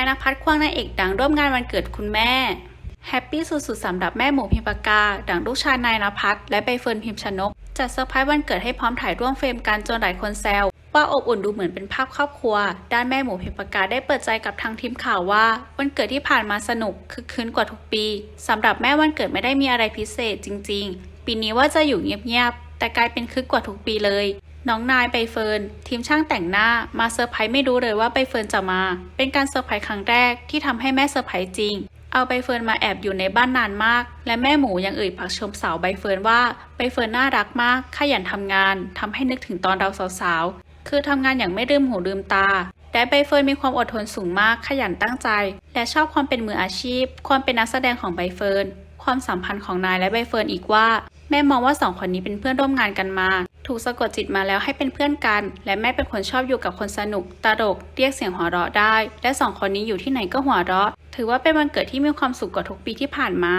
ายนภัสควงนางเอกดังร่วมงานวันเกิดคุณแม่ แฮปปี้สุดๆสำหรับแม่หมูพิมปากา ดังลูกชายนายนภัสและใบเฟิร์นพิมชนก จัดเซอร์ไพรส์วันเกิดให้พร้อมถ่ายร่วมเฟรมกันจนหลายคนแซวว่าอบอุ่นดูเหมือนเป็นภาพครอบครัว ด้านแม่หมูพิมปากาได้เปิดใจกับทางทีมข่าวว่า วันเกิดที่ผ่านมาสนุกคึกคืนกว่าทุกปีสำหรับแม่วันเกิดไม่ได้มีอะไรพิเศษจริง ๆ ปีนี้ว่าจะอยู่เงียบๆ แต่กลายเป็นคึกกว่าทุกปีเลย น้องนายใบเฟิร์นทีมช่างแต่งหน้ามาเซอร์ไพรส์ไม่รู้เลยว่าใบเฟิร์นจะมา เป็นการเซอร์ไพรส์ครั้งแรกที่ทำให้แม่เซอร์ไพรส์จริง เอาใบเฟิร์นมาแอบอยู่ในบ้านนานมาก และแม่หมูยังเอ่ยปากชมสาวใบเฟิร์นว่าใบเฟิร์นน่ารักมากขยันทำงานทำให้นึกถึงตอนเราสาวๆคือทำงานอย่างไม่ลืมหูลืมตาและใบเฟิร์นมีความอดทนสูงมากขยันตั้งใจ และชอบความเป็นมืออาชีพ ความเป็นนักแสดงของใบเฟิร์นความสัมพันธ์ของนายและใบเฟิร์นอีกว่า แม่มองว่าสองคนนี้เป็นเพื่อนร่วมงานกันมา ถูกสะกดจิตมาแล้วให้เป็นเพื่อนกัน และแม่เป็นคนชอบอยู่กับคนสนุก ตลก เรียกเสียงหัวเราะได้ และสองคนนี้อยู่ที่ไหนก็หัวเราะ ถือว่าเป็นวันเกิดที่มีความสุขกว่าทุกปีที่ผ่านมา